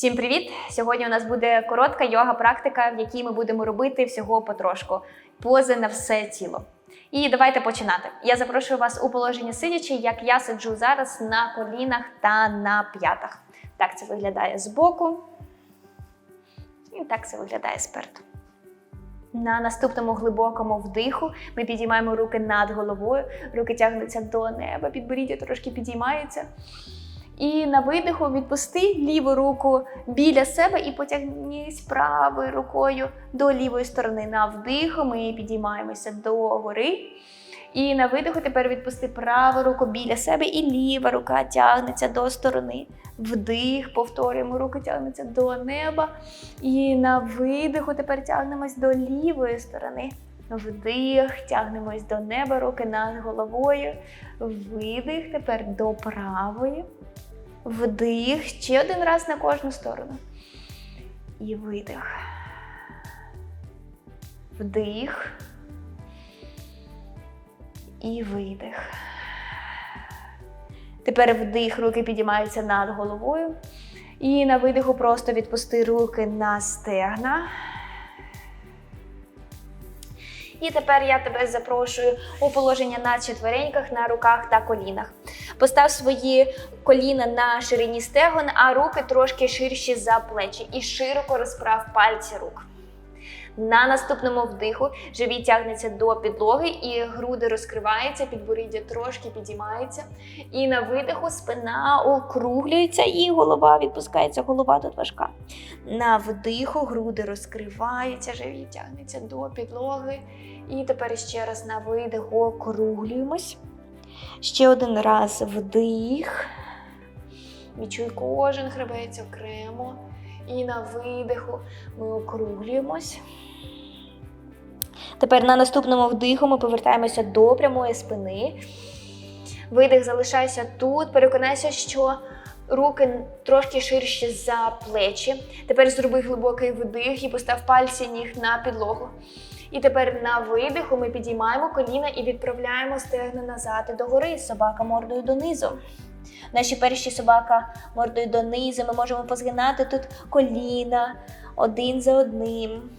Всім привіт! Сьогодні у нас буде коротка йога-практика, в якій ми будемо робити всього потрошку. Пози на все тіло. І давайте починати. Я запрошую вас у положення сидячи, як я сиджу зараз на колінах та на п'ятах. Так це виглядає збоку. І так це виглядає спереду. На наступному глибокому вдиху ми підіймаємо руки над головою, руки тягнуться до неба, підборіддя трошки підіймається. І на видиху відпусти ліву руку біля себе і потягнись правою рукою до лівої сторони. На вдиху ми підіймаємося до гори. І на видиху тепер відпусти праву руку біля себе, і ліва рука тягнеться до сторони. Вдих, повторюємо, руки тягнуться до неба. І на видиху тепер тягнемось до лівої сторони. Вдих, тягнемось до неба, руки над головою. Видих, тепер до правої. Вдих. Ще один раз на кожну сторону. І видих. Вдих. І видих. Тепер вдих, руки підіймаються над головою. І на видиху просто відпусти руки на стегна. І тепер я тебе запрошую у положення на четвереньках, на руках та колінах. Постав свої коліна на ширині стегон, а руки трошки ширші за плечі. І широко розправ пальці рук. На наступному вдиху живіт тягнеться до підлоги, і груди розкриваються, підборіддя трошки підіймається. І на видиху спина округлюється, і голова відпускається, голова тут важка. На вдиху груди розкриваються, живіт тягнеться до підлоги. І тепер ще раз на видих округлюємось. Ще один раз вдих. Відчуй кожен хребець окремо. І на видиху ми округлюємось. Тепер на наступному вдиху ми повертаємося до прямої спини. Видих залишайся тут. Переконайся, що руки трошки ширші за плечі. Тепер зроби глибокий вдих і постав пальці ніг на підлогу. І тепер на видиху ми підіймаємо коліна і відправляємо стегна назад і догори. Собака мордою донизу. Наші перші собака мордою донизу. Ми можемо позгинати тут коліна один за одним.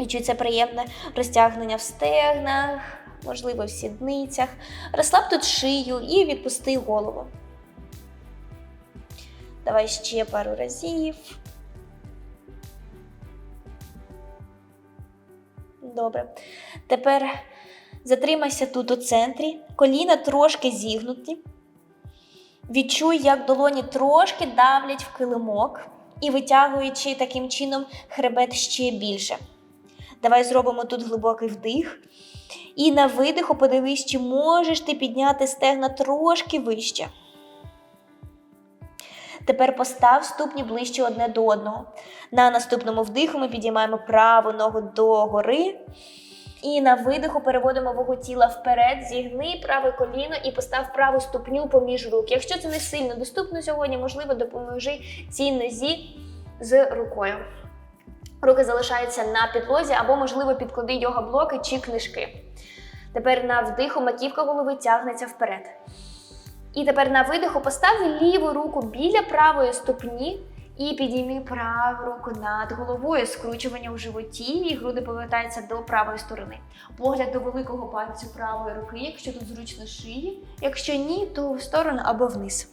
Відчується приємне розтягнення в стегнах, можливо, в сідницях. Розслаб тут шию і відпусти голову. Давай ще пару разів. Добре. Тепер затримайся тут у центрі, коліна трошки зігнуті. Відчуй, як долоні трошки давлять в килимок і витягуючи таким чином хребет ще більше. Давай зробимо тут глибокий вдих. І на видиху подивись, чи можеш ти підняти стегна трошки вище. Тепер постав ступні ближче одне до одного. На наступному вдиху ми підіймаємо праву ногу до гори. І на видиху переводимо вагу тіла вперед, зігни праве коліно і постав праву ступню поміж рук. Якщо це не сильно доступно сьогодні, можливо, допоможи цій нозі з рукою. Руки залишаються на підлозі або, можливо, підклади йога блоки чи книжки. Тепер на вдиху маківка голови тягнеться вперед. І тепер на видиху постав ліву руку біля правої ступні і підійми праву руку над головою, скручування у животі, і груди повертаються до правої сторони. Погляд до великого пальцю правої руки, якщо тут зручно шиї. Якщо ні, то в сторону або вниз.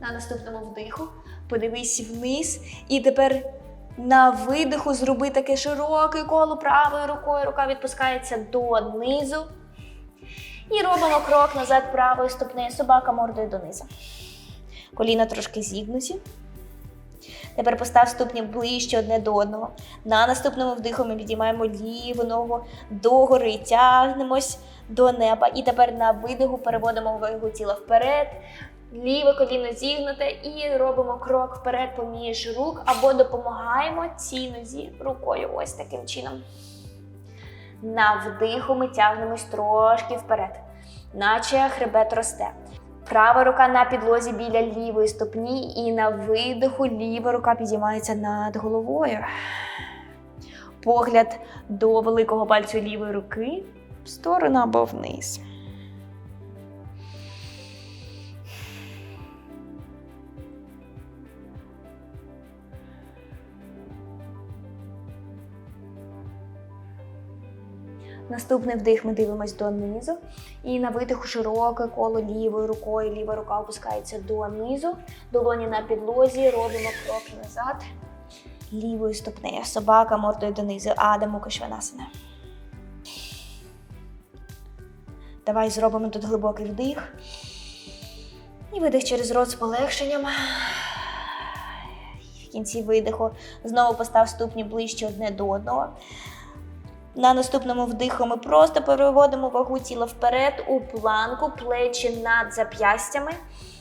На наступному вдиху подивись вниз і тепер на видиху зроби таке широке коло правою рукою. Рука відпускається донизу. І робимо крок назад правою ступнею. Собака мордою донизу. Коліна трошки зігнуті. Тепер постав ступні ближче одне до одного. На наступному вдиху ми підіймаємо ліву ногу догори, тягнемось до неба. І тепер на видиху переводимо вагу тіла вперед. Ліве коліно зігнуте і робимо крок вперед поміж рук або допомагаємо цій нозі рукою. Ось таким чином. На вдиху ми тягнемось трошки вперед, наче хребет росте. Права рука на підлозі біля лівої ступні, і на видиху ліва рука підіймається над головою. Погляд до великого пальцю лівої руки в сторону або вниз. Наступний вдих ми дивимось донизу. І на видиху широке коло лівою рукою. Ліва рука опускається донизу. Долоні на підлозі. Робимо крок назад. Лівою ступнею. Собака мордою донизу. Адаму Кашванасана. Давай зробимо тут глибокий вдих. І видих через рот з полегшенням. В кінці видиху знову постав ступні ближче одне до одного. На наступному вдиху ми просто переводимо вагу тіла вперед у планку, плечі над зап'ястями.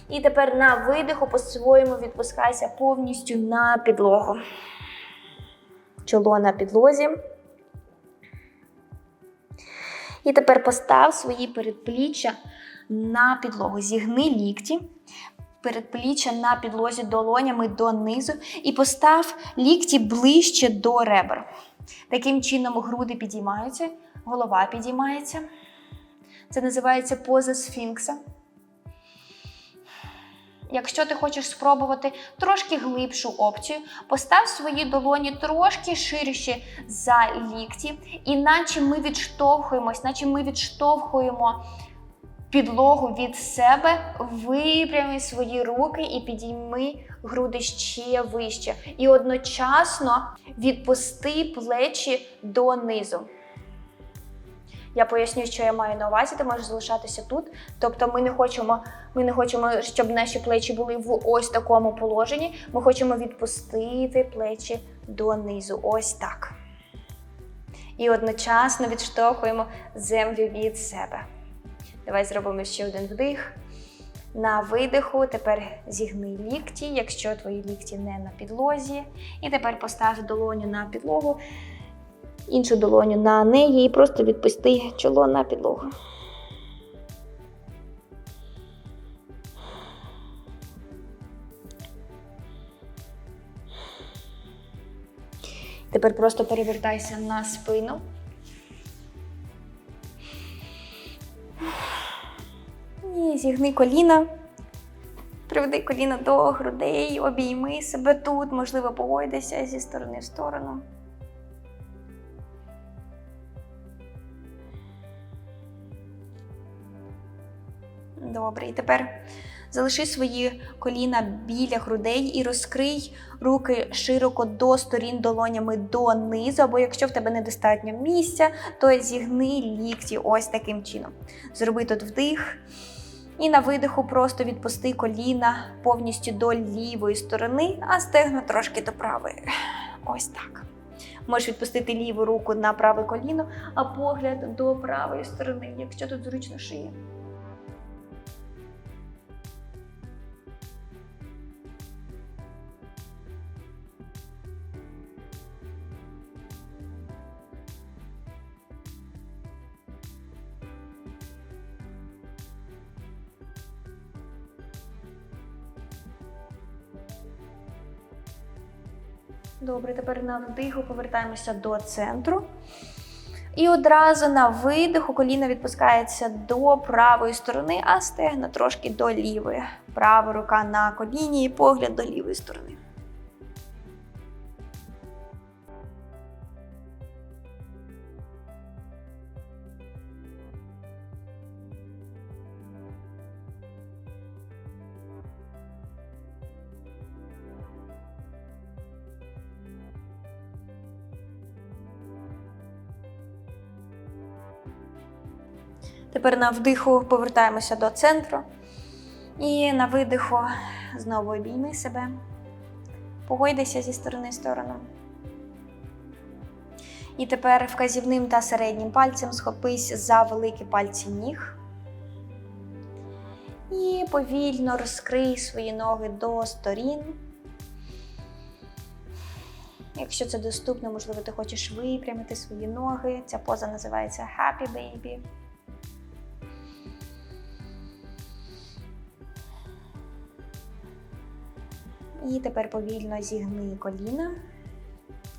І тепер на видиху по-своєму відпускайся повністю на підлогу. Чоло на підлозі. І тепер постав свої передпліччя на підлогу. Зігни лікті. Передпліччя на підлозі долонями донизу. І постав лікті ближче до ребер. Таким чином груди підіймаються, голова підіймається. Це називається поза сфінкса. Якщо ти хочеш спробувати трошки глибшу опцію, постав свої долоні трошки ширше за лікті, і наче ми відштовхуємось, наче ми відштовхуємо підлогу від себе, випрями свої руки і підійми груди ще вище. І одночасно відпусти плечі донизу. Я поясню, що я маю на увазі, ти можеш залишатися тут. Тобто ми не хочемо, ми не хочемо, щоб наші плечі були в ось такому положенні. Ми хочемо відпустити плечі донизу. Ось так. І одночасно відштовхуємо землю від себе. Давай зробимо ще один вдих. На видиху тепер зігни лікті, якщо твої лікті не на підлозі. І тепер постав долоню на підлогу, іншу долоню на неї і просто відпусти чоло на підлогу. Тепер просто перевертайся на спину. Зігни коліна. Приведи коліна до грудей, обійми себе тут, можливо, погойдися зі сторони в сторону. Добре, і тепер залиши свої коліна біля грудей і розкрий руки широко до сторін долонями донизу, або якщо в тебе недостатньо місця, то зігни лікті ось таким чином. Зроби тут вдих. І на видиху просто відпусти коліна повністю до лівої сторони, а стегна трошки до правої. Ось так. Можеш відпустити ліву руку на праве коліно, а погляд до правої сторони, якщо тут зручно шиє. Добре, тепер на вдиху повертаємося до центру. І одразу на видиху коліна відпускається до правої сторони, а стегна трошки до лівої. Права рука на коліні і погляд до лівої сторони. Тепер на вдиху повертаємося до центру. І на видиху знову обійми себе. Погойдися зі сторони в сторону. І тепер вказівним та середнім пальцем схопись за великі пальці ніг. І повільно розкрий свої ноги до сторін. Якщо це доступно, можливо, ти хочеш випрямити свої ноги. Ця поза називається Happy Baby. І тепер повільно зігни коліна,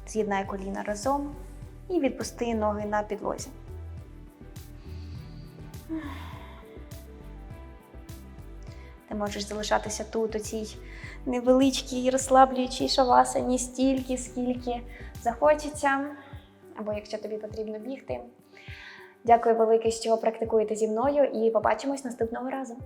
з'єднай коліна разом. І відпусти ноги на підлозі. Ти можеш залишатися тут, у цій невеличкій розслаблюючій шавасані стільки, скільки захочеться, або якщо тобі потрібно бігти. Дякую велике, що практикуєте зі мною, і побачимось наступного разу.